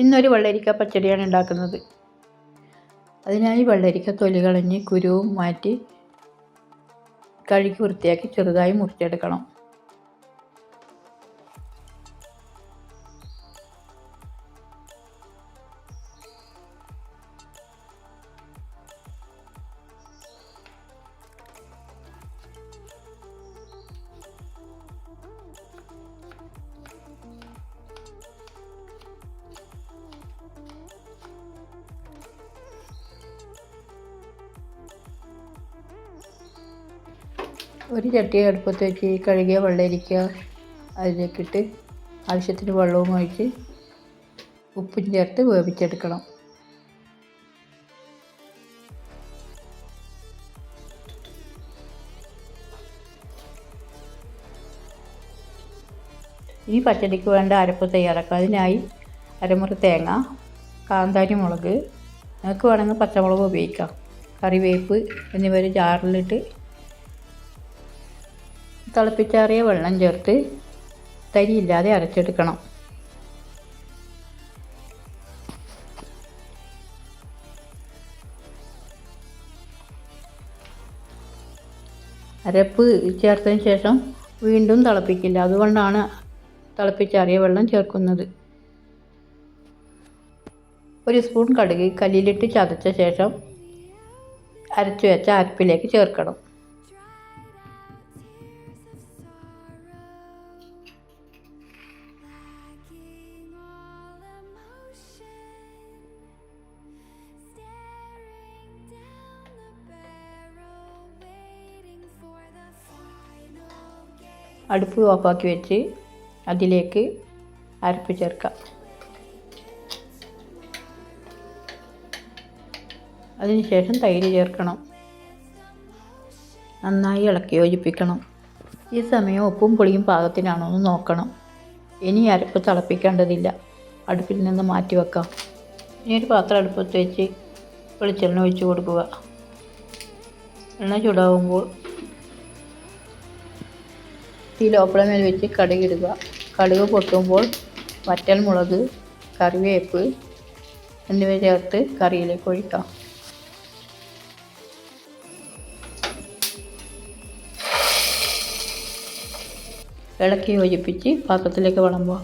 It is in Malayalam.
ഇന്നൊരു വെള്ളരിക്ക പച്ചടിയാണ് ഉണ്ടാക്കുന്നത്. അതിനായി വെള്ളരിക്ക തൊലി കളഞ്ഞ് കുരുവും മാറ്റി കഴുകി വൃത്തിയാക്കി ചെറുതായി മുറിച്ചെടുക്കണം. ഒരു ചട്ടി അടുപ്പത്ത് വെച്ച് കഴുകിയ വെള്ളരിക്ക അതിലേക്കിട്ട് ആവശ്യത്തിന് വെള്ളവും ഒഴിച്ച് ഉപ്പും ചേർത്ത് വേവിച്ചെടുക്കണം. ഈ പച്ചടിക്ക് വേണ്ട അരപ്പ് തയ്യാറാക്കുക. അതിനായി അരമുറി തേങ്ങ കാന്താരി മുളക് നിങ്ങൾക്ക് വേണമെങ്കിൽ പച്ചമുളക് ഉപയോഗിക്കാം. കറിവേപ്പ് എന്നിവ ഒരു ജാറിലിട്ട് തിളപ്പിച്ചാറിയ വെള്ളം ചേർത്ത് തരിയില്ലാതെ അരച്ചെടുക്കണം. അരപ്പ് ചേർത്തതിന് ശേഷം വീണ്ടും തിളപ്പിക്കില്ല. അതുകൊണ്ടാണ് തിളപ്പിച്ചാറിയ വെള്ളം ചേർക്കുന്നത്. ഒരു സ്പൂൺ കടുക് കല്ലിലിട്ട് ചതച്ച ശേഷം അരച്ചു വെച്ച അരപ്പിലേക്ക് ചേർക്കണം. അടുപ്പ് ഓഫാക്കി വെച്ച് അതിലേക്ക് അരപ്പ് ചേർക്കാം. അതിനുശേഷം തൈര് ചേർക്കണം. നന്നായി ഇളക്കി യോജിപ്പിക്കണം. ഈ സമയം ഉപ്പും പുളിയും പാകത്തിനാണോ എന്ന് നോക്കണം. ഇനി അരപ്പ് തിളപ്പിക്കേണ്ടതില്ല. അടുപ്പിൽ നിന്ന് മാറ്റി വെക്കാം. ഇനി ഒരു പാത്രം അടുപ്പത്ത് വെച്ച് വെളിച്ചെണ്ണ ഒഴിച്ച് കൊടുക്കുക. എണ്ണ ചൂടാകുമ്പോൾ തീ ലോപ്പളമേൽ വെച്ച് കടുകിടുക കടുക് പൊട്ടുമ്പോൾ വറ്റൽ മുളക് കറിവേപ്പ് എന്നിവ ചേർത്ത് കറിയിലേക്ക് ഒഴിക്കാം. ഇളക്കി യോജിപ്പിച്ച് പാത്രത്തിലേക്ക് വിളമ്പുക.